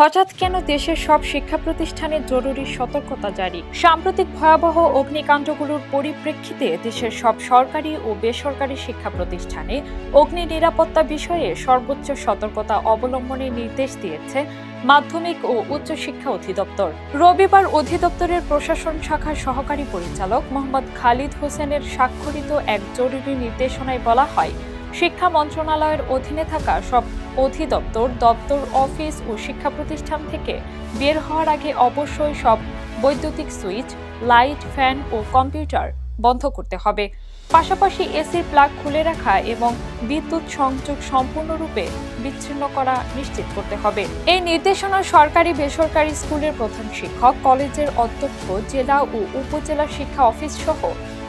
হঠাৎ কেন দেশের সব শিক্ষা প্রতিষ্ঠানে জরুরি সতর্কতা জারি? সাম্প্রতিক ভয়াবহ অগ্নিকাণ্ডগুলোর পরিপ্রেক্ষিতে দেশের সব সরকারি ও বেসরকারি শিক্ষা প্রতিষ্ঠানে অগ্নি নিরাপত্তা বিষয়ে সর্বোচ্চ সতর্কতা অবলম্বনের নির্দেশ দিয়েছে মাধ্যমিক ও উচ্চশিক্ষা অধিদপ্তর। রবিবার অধিদপ্তরের প্রশাসন শাখার সহকারী পরিচালক মোহাম্মদ খালিদ হোসেনের স্বাক্ষরিত এক জরুরি নির্দেশনায় বলা হয় শিক্ষা মন্ত্রণালয়ের অধীনে থাকা সব অধিদপ্তর, দপ্তর, অফিস ও শিক্ষা প্রতিষ্ঠান থেকে বের হওয়ার আগে অবশ্যই সব বৈদ্যুতিক সুইচ, লাইট, ফ্যান ও কম্পিউটার বন্ধ করতে হবে। পাশাপাশি এসির প্লাগ খুলে রাখা এবং বিদ্যুৎ সংযোগ সম্পূর্ণরূপে বিচ্ছিন্ন করা নিশ্চিত করতে হবে। এই নির্দেশনা সরকারি বেসরকারি স্কুলের প্রধান শিক্ষক, কলেজের অধ্যক্ষ, জেলা ও উপজেলা শিক্ষা অফিস সহ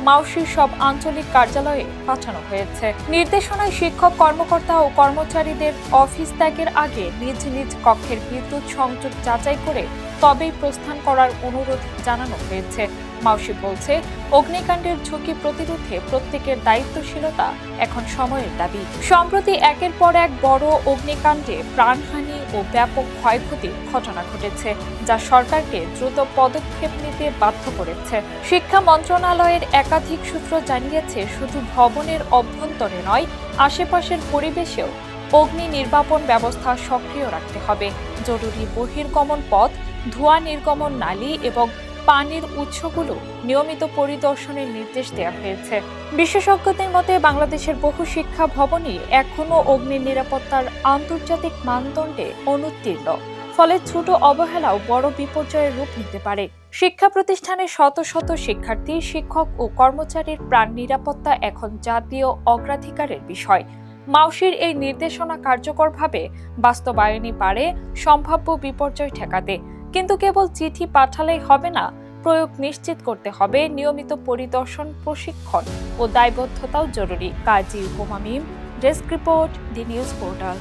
মাউসির সব আঞ্চলিক কার্যালয়ে পাঠানো হয়েছে। নির্দেশনায় শিক্ষক, কর্মকর্তা ও কর্মচারীদের অফিস ত্যাগের আগে নিজ নিজ কক্ষের বিদ্যুৎ সংযোগ যাচাই করে তবেই প্রস্থান করার অনুরোধ জানানো হয়েছে। মাউসি বলছে, অগ্নিকাণ্ডের ঝুঁকি প্রতিরোধে প্রত্যেকের দায়িত্বশীলতা এখন সময়ের দাবি। সম্প্রতি একের পর এক বড় অগ্নিকাণ্ডে প্রাণহানি ও ব্যাপক ক্ষয়ক্ষতির ঘটনা ঘটেছে, যা সরকারকে দ্রুত পদক্ষেপ নিতে বাধ্য করেছে। শিক্ষা মন্ত্রণালয়ের একাধিক সূত্র জানিয়েছে, শুধু ভবনের অভ্যন্তরে নয়, আশেপাশের পরিবেশেও অগ্নি নির্বাপন ব্যবস্থা সক্রিয় রাখতে হবে। জরুরি বহির্গমন পথ ধোঁয়া নির্গমন নালী এবং পানির উৎসগুলো নিয়মিত পরিদর্শনের নির্দেশ দেওয়া হয়েছে। বিশেষজ্ঞদের মতে, বাংলাদেশের বহু শিক্ষা ভবনই এখনও অগ্নি নিরাপত্তার আন্তর্জাতিক মানদণ্ডে অনুত্তীর্ণ, ফলে ছোট অবহেলাও বড় বিপর্যয়ের রূপ নিতে পারে। শিক্ষা প্রতিষ্ঠানের শত শত শিক্ষার্থী, শিক্ষক ও কর্মচারীর প্রাণ নিরাপত্তা এখন জাতীয় অগ্রাধিকারের বিষয়। মাউসির এই নির্দেশনা কার্যকরভাবে বাস্তবায়নই পারে সম্ভাব্য বিপর্যয় ঠেকাতে। কিন্তু কেবল চিঠি পাঠালেই হবে না, প্রয়োগ নিশ্চিত করতে হবে নিয়মিত পরিদর্শন, প্রশিক্ষণ ও দায়বদ্ধতাও জরুরি। Kazi Upoma Mim, desk report, the news portal.